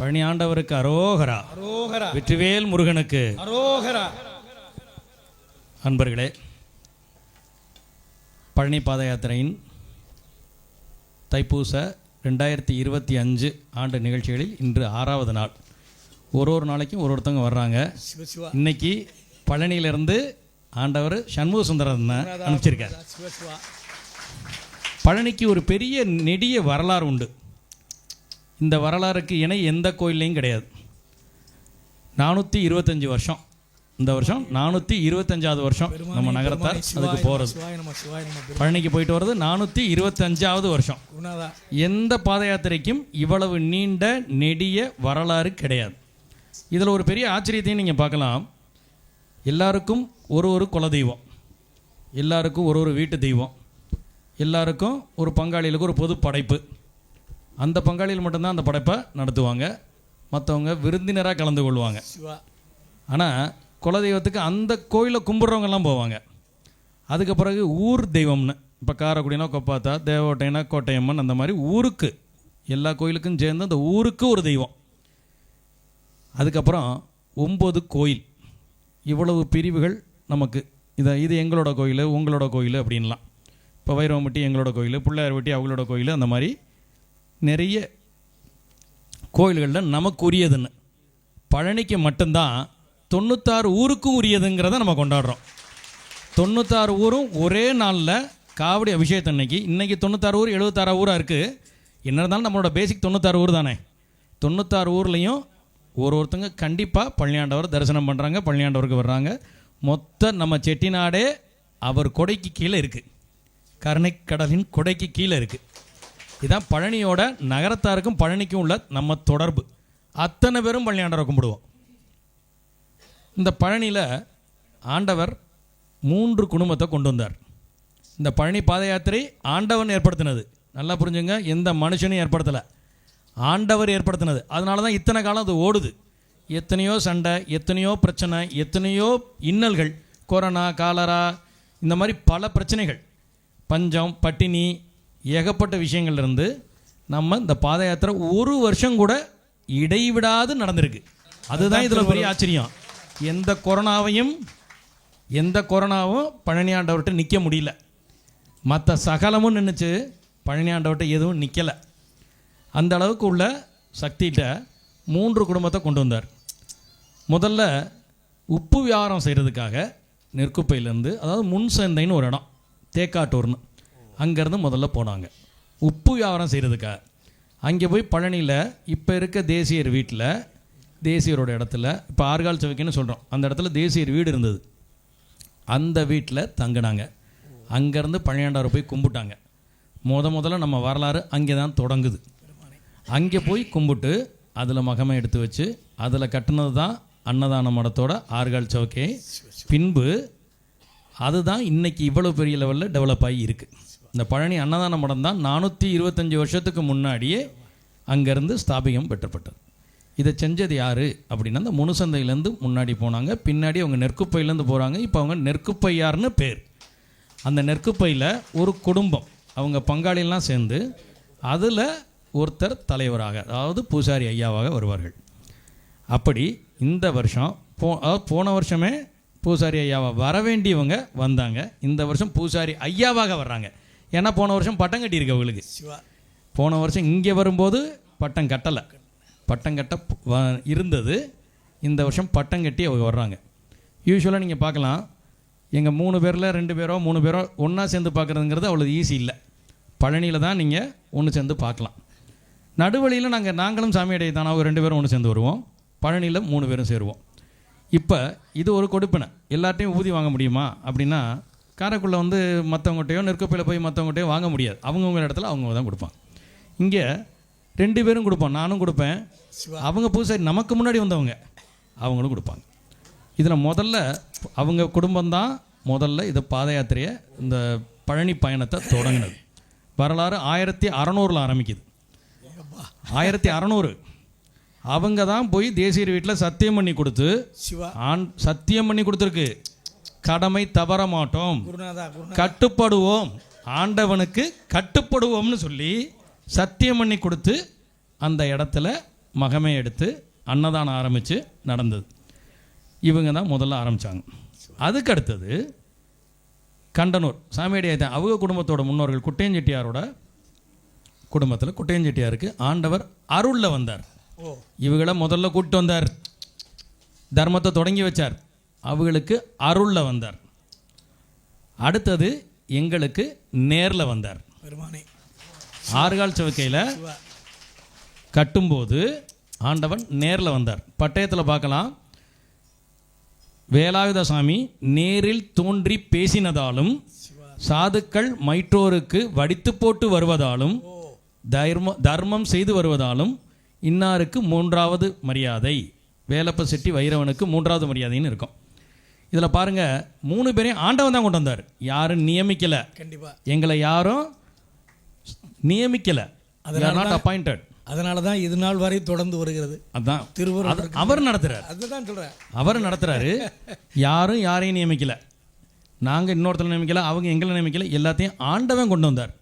பழனி ஆண்டவருக்கு அரோகரா. அரோகரா. வெற்றிவேல் முருகனுக்கு. அரோகரா. அன்பர்களே பழனி பாத யாத்திரையின் தைப்பூச ரெண்டாயிரத்தி இருபத்தி அஞ்சு ஆண்டு நிகழ்ச்சிகளில் இன்று ஆறாவது நாள். ஒரு ஒரு நாளைக்கும் ஒரு ஒருத்தவங்க வர்றாங்க. இன்னைக்கு பழனியிலிருந்து ஆண்டவர் சண்முக சுந்தரன் அனுப்பிச்சிருக்கார். பழனிக்கு ஒரு பெரிய நெடிய வரலாறு உண்டு. இந்த வரலாறுக்கு இணை எந்த கோயில்லையும் கிடையாது. நானூற்றி இருபத்தஞ்சி வருஷம். இந்த வருஷம் நானூற்றி இருபத்தஞ்சாவது வருஷம் நம்ம நகரத்தார் அதுக்கு போகிறது பழனிக்கு போயிட்டு வர்றது நானூற்றி இருபத்தஞ்சாவது வருஷம். எந்த பாத யாத்திரைக்கும் இவ்வளவு நீண்ட நெடிய வரலாறு கிடையாது. இதில் ஒரு பெரிய ஆச்சரியத்தையும் நீங்கள் பார்க்கலாம். எல்லாருக்கும் ஒரு ஒரு குலதெய்வம் எல்லாருக்கும் ஒரு ஒரு வீட்டு தெய்வம். எல்லாருக்கும் ஒரு பங்காளிகளுக்கு ஒரு பொது படைப்பு. அந்த பங்காளிகள் மட்டும்தான் அந்த படைப்பை நடத்துவாங்க. மற்றவங்க விருந்தினராக கலந்து கொள்வாங்க. ஆனால் குலதெய்வத்துக்கு அந்த கோயிலை கும்பிட்றவங்கெல்லாம் போவாங்க. அதுக்கு பிறகு ஊர் தெய்வம்னு இப்போ காரைக்குடினா கொப்பாத்தா தேவகோட்டைனா கோட்டையம்மன் அந்த மாதிரி ஊருக்கு எல்லா கோயிலுக்கும் சேர்ந்து அந்த ஊருக்கு ஒரு தெய்வம். அதுக்கப்புறம் ஒம்பது கோயில். இவ்வளவு பிரிவுகள் நமக்கு. இதை இது எங்களோட கோயில் உங்களோட கோயில் அப்படின்லாம். இப்போ வைரவம்பட்டி எங்களோட கோயில் பிள்ளையார்பட்டி அவங்களோட கோயில் அந்த மாதிரி நிறைய கோயில்களில் நமக்கு உரியதுன்னு பழனிக்கு மட்டும்தான் தொண்ணூத்தாறு ஊருக்கும் உரியதுங்கிறத நம்ம கொண்டாடுறோம். தொண்ணூத்தாறு ஊரும் ஒரே நாளில் காவடி அபிஷேகத்தன்னைக்கு இன்றைக்கி தொண்ணூத்தாறு ஊர் எழுபத்தாறு ஊராக இருக்குது என்ன இருந்தாலும் நம்மளோட பேசிக் தொண்ணூத்தாறு ஊர் தானே. தொண்ணூத்தாறு ஊர்லேயும் ஒரு ஒருத்தங்க கண்டிப்பாக பழனியாண்டவர் தரிசனம் பண்ணுறாங்க பழனியாண்டவருக்கு வர்றாங்க. மொத்த நம்ம செட்டிநாடே அவர் கொடைக்கு கீழே இருக்குது கருணைக்கடலின் கொடைக்கு கீழே இருக்குது இதான் பழனியோட நகரத்தாருக்கும் பழனிக்கும் உள்ள நம்ம தொடர்பு. அத்தனை பேரும் பழனியாண்டவரை கும்பிடுவோம். இந்த பழனியில் ஆண்டவர் மூன்று குடும்பத்தை கொண்டு வந்தார். இந்த பழனி பாத யாத்திரை ஆண்டவன் ஏற்படுத்தினது. நல்லா புரிஞ்சுங்க எந்த மனுஷனும் ஏற்படுத்தலை. ஆண்டவர் ஏற்படுத்தினது. அதனால தான் இத்தனை காலம் அது ஓடுது. எத்தனையோ சண்டை எத்தனையோ பிரச்சனை எத்தனையோ இன்னல்கள் கொரோனா காலரா இந்த மாதிரி பல பிரச்சனைகள். பஞ்சம் பட்டினி ஏகப்பட்ட விஷயங்கள்லேருந்து நம்ம இந்த பாத யாத்திரை ஒரு வருஷம் கூட இடைவிடாது நடந்திருக்கு. அதுதான் இதில் பெரிய ஆச்சரியம். எந்த கொரோனாவையும் எந்த கொரோனாவும் பழனி ஆண்டவர்கிட்ட நிற்க முடியல. மற்ற சகலமும் நின்றுச்சு பழனி ஆண்டவர்கிட்ட எதுவும் நிற்கலை அந்த அளவுக்கு உள்ள சக்திகிட்ட மூன்று குடும்பத்தை கொண்டு வந்தார். முதல்ல உப்பு வியாபாரம் செய்கிறதுக்காக நெற்குப்பையிலேருந்து அதாவது முன் சந்தைன்னு ஒரு இடம் தேக்காட்டூர்னு. அங்கேருந்து முதல்ல போனாங்க. உப்பு வியாபாரம் செய்கிறதுக்காக அங்கே போய் பழனியில் இப்போ இருக்க தேசியர் வீட்டில் தேசியரோட இடத்துல இப்போ ஆறுகால் சவுக்கின்னு சொல்கிறோம் அந்த இடத்துல தேசியர் வீடு இருந்தது. அந்த வீட்டில் தங்கினாங்க. அங்கேருந்து பழனியாண்டவரை போய் கும்பிட்டாங்க. முத முதல்ல நம்ம வரலாறு அங்கே தான் தொடங்குது. அங்கே போய் கும்பிட்டு அதில் மகமை எடுத்து வச்சு அதில் கட்டினது தான் அன்னதான மடத்தோட ஆறுகால் சவுக்கே பின்பு அதுதான் இன்னைக்கு இவ்வளோ பெரிய லெவலில் டெவலப் ஆகி இருக்குது இந்த பழனி அன்னதான மடம் தான் நானூற்றி இருபத்தஞ்சி வருஷத்துக்கு முன்னாடியே அங்கேருந்து ஸ்தாபிகம் பெற்றப்பட்டது. இதை செஞ்சது யார்? அப்படின்னா அந்த முனுசந்தையிலேருந்து முன்னாடி போனாங்க. பின்னாடி அவங்க நெற்குப்பையிலேருந்து போகிறாங்க இப்போ அவங்க நெற்குப்பையார்னு பேர். அந்த நெற்குப்பையில் ஒரு குடும்பம். அவங்க பங்காளிலாம் சேர்ந்து அதில் ஒருத்தர் தலைவராக அதாவது பூசாரி ஐயாவாக வருவார்கள். அப்படி இந்த வருஷம் போ அதாவது போன வருஷமே பூசாரி ஐயாவாக வர வேண்டியவங்க வந்தாங்க. இந்த வருஷம் பூசாரி ஐயாவாக வர்றாங்க. ஏன்னா போன வருஷம் பட்டம் கட்டியிருக்கு அவங்களுக்கு. சிவா. போன வருஷம் இங்கே வரும்போது பட்டம் கட்டலை. பட்டம் கட்ட வ- இருந்தது. இந்த வருஷம் பட்டம் கட்டி அவங்க வர்றாங்க. யூஸ்வலாக நீங்கள் பார்க்கலாம். எங்கள் மூணு பேரில் ரெண்டு பேரோ மூணு பேரோ ஒன்றா சேர்ந்து பார்க்குறதுங்கிறது அவ்வளோ ஈஸி இல்லை. பழனியில் தான் நீங்கள் ஒன்று சேர்ந்து பார்க்கலாம். நடுவழியில் நாங்கள் நாங்களும் சாமியடைய தானே அவங்க ரெண்டு பேரும் ஒன்று சேர்ந்து வருவோம். பழனியில் மூணு பேரும் சேருவோம். இப்போ இது ஒரு கொடுப்பினை. எல்லார்ட்டையும் ஊதி வாங்க முடியுமா? அப்படின்னா காரைக்குள்ளே வந்து மற்றவங்ககிட்டயோ நெருக்கப்பில் போய் மற்றவங்ககிட்டயோ வாங்க முடியாது. அவங்கவுங்க இடத்துல அவங்க தான் கொடுப்பாங்க. இங்கே ரெண்டு பேரும் கொடுப்போம். நானும் கொடுப்பேன். அவங்க பூசாரி நமக்கு முன்னாடி வந்தவங்க. அவங்களும் கொடுப்பாங்க. இதில் முதல்ல அவங்க குடும்பம்தான் முதல்ல இதை பாத யாத்திரையை இந்த பழனி பயணத்தை தொடங்கினது. வரலாறு ஆயிரத்தி அறநூறில் ஆரம்பிக்குது. ஆயிரத்தி அறநூறு. அவங்க தான் போய் தேசியர் வீட்டில் சத்தியம் பண்ணி கொடுத்து ஆண் சத்தியம் பண்ணி கொடுத்துருக்கு. கடமை தவற மாட்டோம். கட்டுப்படுவோம். ஆண்டவனுக்கு கட்டுப்படுவோம்னு சொல்லி சத்தியம் பண்ணி கொடுத்து அந்த இடத்துல மகமே எடுத்து அன்னதானம் ஆரம்பித்து நடந்தது. இவங்க தான் முதல்ல ஆரம்பித்தாங்க அதுக்கு அடுத்தது கண்டனூர் சாமியடி ஐயத்தான் அவங்க குடும்பத்தோட முன்னோர்கள் குட்டையஞ்செட்டியாரோட குடும்பத்தில் குட்டையஞ்செட்டியாருக்கு ஆண்டவர் அருளில் வந்தார். இவங்கள முதல்ல கூப்பிட்டு வந்தார். தர்மத்தை தொடங்கி வச்சார். அவங்களுக்கு அருளில் வந்தார். அடுத்தது எங்களுக்கு நேரில் வந்தார். பெருமானே. ஆறுகால் சவுக்கையில் சிவா. கட்டும்போது ஆண்டவன் நேரில் வந்தார். பட்டயத்தில் பார்க்கலாம். வேலாயுத சாமி நேரில் தோன்றி பேசினதாலும் சாதுக்கள் மைற்றோருக்கு வடித்து போட்டு வருவதாலும் தர்ம தர்மம் செய்து வருவதாலும் இன்னாருக்கு மூன்றாவது மரியாதை. வேலப்ப செட்டி வைரவனுக்கு மூன்றாவது மரியாதைன்னு இருக்கும். இதில் பாருங்க மூணு பேரையும் ஆண்டவன் தான் கொண்டு வந்தார். யாரும் நியமிக்கலை. கண்டிப்பா. எங்களை யாரும் நியமிக்கலை. நாட் அப்பாயிண்டட் அதனால தான் இது நாள் வரை தொடர்ந்து வருகிறது. அதான். திருவருள் அது அவர் நடத்துறார். அதுதான் சொல்றேன். அவர் நடத்துறாரு. யாரும் யாரையும் நியமிக்கல. நாங்கள் இன்னொருத்தர் நியமிக்கல அவங்க எங்களை நியமிக்கல. எல்லாத்தையும் ஆண்டவன் கொண்டு வந்தார்.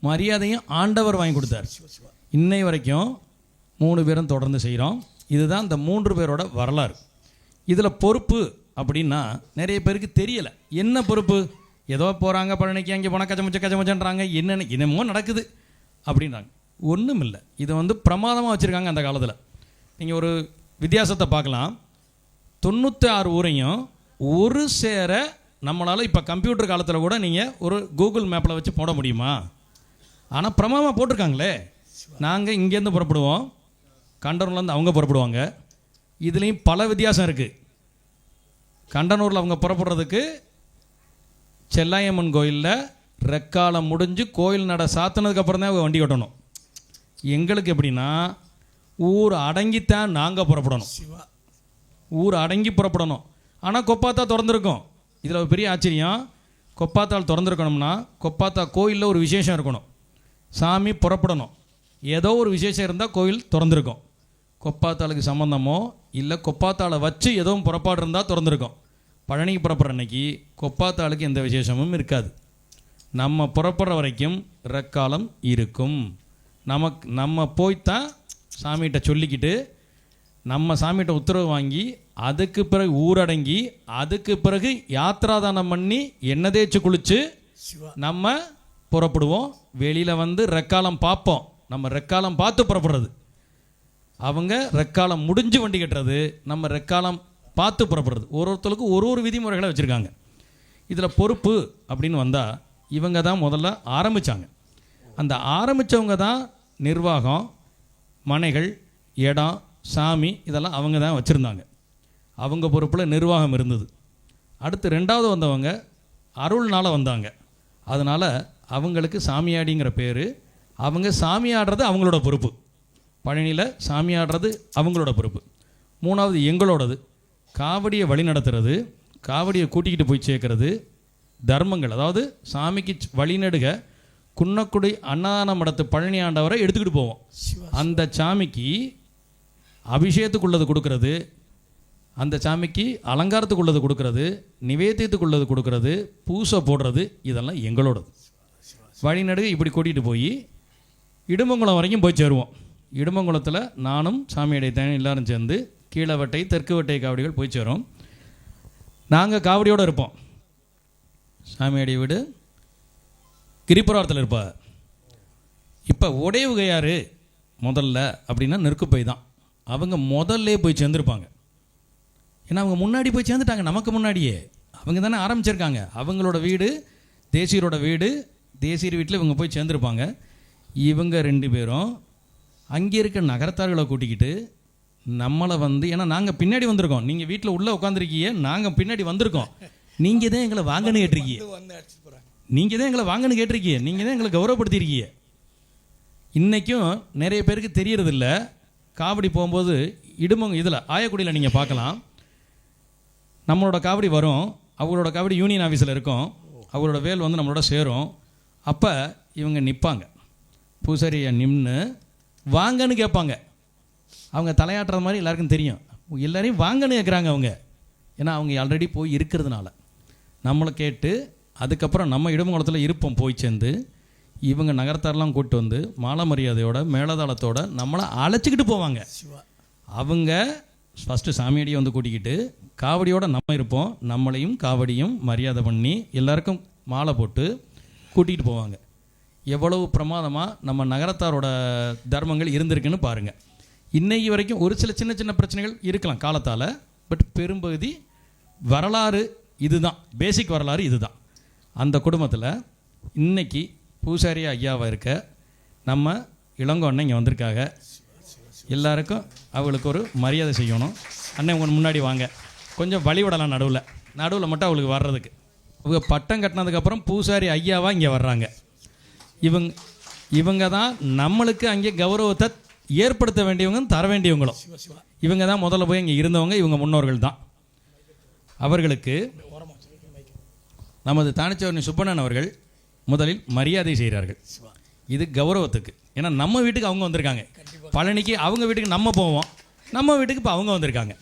மரியாதையும் ஆண்டவர் வாங்கி கொடுத்தார். இன்னை வரைக்கும் மூணு பேரும் தொடர்ந்து செய்கிறோம் இதுதான் இந்த மூன்று பேரோட வரலாறு. இதில் பொறுப்பு அப்படின்னா நிறைய பேருக்கு தெரியலை. என்ன பொறுப்பு? ஏதோ போகிறாங்க பழனிக்கு அங்கே போனால் கச்சமுச்ச கச்சமுச்சன்றாங்க என்னென்ன என்னமோ நடக்குது அப்படின்றாங்க. ஒன்றும் இல்லை இதை வந்து பிரமாதமாக வச்சுருக்காங்க அந்த காலத்தில். நீங்கள் ஒரு வித்தியாசத்தை பார்க்கலாம். தொண்ணூற்றி ஆறு ஊரையும் ஒரு சேர நம்மளால் இப்போ கம்ப்யூட்டர் காலத்தில் கூட நீங்கள் ஒரு கூகுள் மேப்பில் வச்சு போட முடியுமா? ஆனால் பிரமாதமாக போட்டிருக்காங்களே. நாங்கள் இங்கேருந்து புறப்படுவோம். கண்டனூர்லேருந்து அவங்க புறப்படுவாங்க. இதுலேயும் பல வித்தியாசம் இருக்குது கண்டனூரில் அவங்க புறப்படுறதுக்கு செல்லாயம்மன் கோயிலில் ரெக்காலம் முடிஞ்சு கோயில் நட சாத்தினதுக்கப்புறம் தான் வண்டி ஓட்டணும். எங்களுக்கு எப்படின்னா ஊர் அடங்கித்தான் நாங்கள் புறப்படணும். ஊர் அடங்கி புறப்படணும். ஆனால் கொப்பாத்தா திறந்துருக்கும். இதில் ஒரு பெரிய ஆச்சரியம். கொப்பாத்தால் திறந்துருக்கணும்னா கொப்பாத்தா கோயிலில் ஒரு விசேஷம் இருக்கணும். சாமி புறப்படணும். ஏதோ ஒரு விசேஷம் இருந்தால் கோயில் திறந்துருக்கும். கொப்பாத்தாளுக்கு சம்மந்தமோ இல்லை கொப்பாத்தாளை வச்சு எதுவும் புறப்பாடு இருந்தால் திறந்துருக்கும். பழனிக்கு புறப்படுற அன்னைக்கு கொப்பாத்தாளுக்கு எந்த விசேஷமும் இருக்காது. நம்ம புறப்படுற வரைக்கும் ரெக்காலம் இருக்கும். நமக்கு நம்ம போய்த்தான் சாமிகிட்ட சொல்லிக்கிட்டு நம்ம சாமிகிட்ட உத்தரவு வாங்கி அதுக்கு பிறகு ஊரடங்கி அதுக்கு பிறகு யாத்ராதானம் பண்ணி எண்ணெய் தேய்ச்சி சிவா. நம்ம புறப்படுவோம். வெளியில் வந்து ரெக்காலம் பார்ப்போம். நம்ம ரெக்காலம் பார்த்து புறப்படுறது. அவங்க ரெக்காலம் முடிஞ்சு வண்டி கட்டுறது நம்ம ரெக்காலம் பார்த்து புறப்படுறது. ஒரு ஒருத்தருக்கு ஒரு ஒரு விதிமுறைகளை வச்சுருக்காங்க. இதில் பொறுப்பு அப்படின்னு வந்தால் இவங்க தான் முதல்ல ஆரம்பித்தாங்க அந்த ஆரம்பித்தவங்க தான் நிர்வாகம் மனைகள் இடம் சாமி இதெல்லாம் அவங்க தான் வச்சுருந்தாங்க. அவங்க பொறுப்பில் நிர்வாகம் இருந்தது. அடுத்து ரெண்டாவது வந்தவங்க அருள்னால் வந்தாங்க. அதனால் அவங்களுக்கு சாமியாடிங்கிற பேர் அவங்க சாமி ஆடுறது அவங்களோட பொறுப்பு. பழனியில் சாமி ஆடுறது அவங்களோட பொறுப்பு. மூணாவது எங்களோடது. காவடியை வழி நடத்துறது காவடியை கூட்டிக்கிட்டு போய் சேர்க்கறது தர்மங்கள். அதாவது சாமிக்கு வழிநடுக குன்னக்குடி அன்னதான மடத்து பழனி ஆண்டவரை எடுத்துக்கிட்டு போவோம். அந்த சாமிக்கு அபிஷேகத்துக்குள்ளது கொடுக்கறது அந்த சாமிக்கு அலங்காரத்துக்குள்ளது கொடுக்கறது நிவேத்தியத்துக்குள்ளது கொடுக்கறது பூசை போடுறது இதெல்லாம் எங்களோடது. வழிநடுக இப்படி கூட்டிகிட்டு போய் இடுமங்குளம் வரைக்கும் போய் சேருவோம். இடுமங்குளத்தில் நானும் சாமியடை தேன் எல்லாரும் சேர்ந்து கீழவட்டை தெற்கு வட்டை காவடிகள் போய் சேரும். நாங்கள் காவடியோடு இருப்போம். சாமியடி வீடு கிரிப்புரத்தில் இருப்பாள் இப்போ உடையவுக யார்? முதல்ல அப்படின்னா நெருக்குப்பை தான். அவங்க முதல்ல போய் சேர்ந்துருப்பாங்க. ஏன்னா அவங்க முன்னாடி போய் சேர்ந்துட்டாங்க நமக்கு முன்னாடியே. அவங்க தானே ஆரம்பிச்சிருக்காங்க. அவங்களோட வீடு தேசியரோட வீடு தேசியர் வீட்டில் இவங்க போய் சேர்ந்துருப்பாங்க. இவங்க ரெண்டு பேரும் அங்கே இருக்க நகரத்தார்களை கூட்டிக்கிட்டு நம்மளை வந்து ஏன்னா நாங்கள் பின்னாடி வந்திருக்கோம். நீங்கள் வீட்டில் உள்ளே உட்காந்துருக்கீங்க நாங்கள் பின்னாடி வந்திருக்கோம். நீங்கள் தான் எங்களை வாங்கன்னு கேட்டிருக்கீங்க. நீங்கள் தான் எங்களை வாங்கன்னு கேட்டிருக்கீங்க. நீங்கள் தான் எங்களை கௌரவப்படுத்தியிருக்கீங்க. இன்றைக்கும் நிறைய பேருக்கு தெரியறதில்ல. காவடி போகும்போது இடுமங்க இதில் ஆயக்குடியில் நீங்கள் பார்க்கலாம். நம்மளோட காவடி வரும். அவங்களோட காவடி யூனியன் ஆஃபீஸில் இருக்கும். அவங்களோட வேல் வந்து நம்மளோட சேரும். அப்போ இவங்க நிற்பாங்க பூசாரியை நின்று வாங்கன்னு கேட்பாங்க. அவங்க தலையாட்டுற மாதிரி எல்லாருக்கும் தெரியும். எல்லாரையும் வாங்கன்னு கேட்குறாங்க அவங்க. ஏன்னா அவங்க ஆல்ரெடி போய் இருக்கிறதுனால. நம்மளை கேட்டு அதுக்கப்புறம் நம்ம இடுமங்குளத்தில் இருப்போம் போய் சேர்ந்து. இவங்க நகரத்தாரெலாம் கூட்டு வந்து மாலை மரியாதையோட மேலதாளத்தோட நம்மளை அழைச்சிக்கிட்டு போவாங்க. சிவா. அவங்க ஃபஸ்ட்டு சாமியடியை வந்து கூட்டிக்கிட்டு காவடியோட நம்ம இருப்போம். நம்மளையும் காவடியும் மரியாதை பண்ணி எல்லாருக்கும் மாலை போட்டு கூட்டிகிட்டு போவாங்க. எவ்வளவு பிரமாதமாக நம்ம நகரத்தாரோட தர்மங்கள் இருந்திருக்குன்னு பாருங்கள் இன்னைக்கு வரைக்கும் ஒரு சில சின்ன சின்ன பிரச்சனைகள் இருக்கலாம் காலத்தால் பட் பெரும்பகுதி வரலாறு இதுதான். பேசிக் வரலாறு இதுதான். அந்த குடும்பத்தில் இன்னைக்கு பூசாரி ஐயாவாக இருக்க நம்ம இளங்கோ அண்ணன் இங்கே வந்திருக்காங்க. எல்லாருக்கும் அவளுக்கு ஒரு மரியாதை செய்யணும். அண்ணன் உங்க முன்னாடி வாங்க. கொஞ்சம் வழி விடலாம் நடுவில். நடுவில் மட்டும் அவளுக்கு வர்றதுக்கு. இவங்க பட்டம் கட்டினதுக்கப்புறம் பூசாரி ஐயாவாக இங்கே வர்றாங்க. இவங்க இவங்க தான் நம்மளுக்கு அங்கே கௌரவத்தை ஏற்படுத்த வேண்டியவங்க தர வேண்டியவங்களும். இவங்க தான் முதல்ல போய் இங்கே இருந்தவங்க இவங்க முன்னோர்கள் தான் அவர்களுக்கு நமது தானிச்சவரணி சுப்பண்ணன் அவர்கள் முதலில் மரியாதை செய்கிறார்கள். இது கௌரவத்துக்கு. ஏன்னா நம்ம வீட்டுக்கு அவங்க வந்திருக்காங்க. பழனிக்கு அவங்க வீட்டுக்கு நம்ம போவோம். நம்ம வீட்டுக்கு இப்போ அவங்க வந்திருக்காங்க.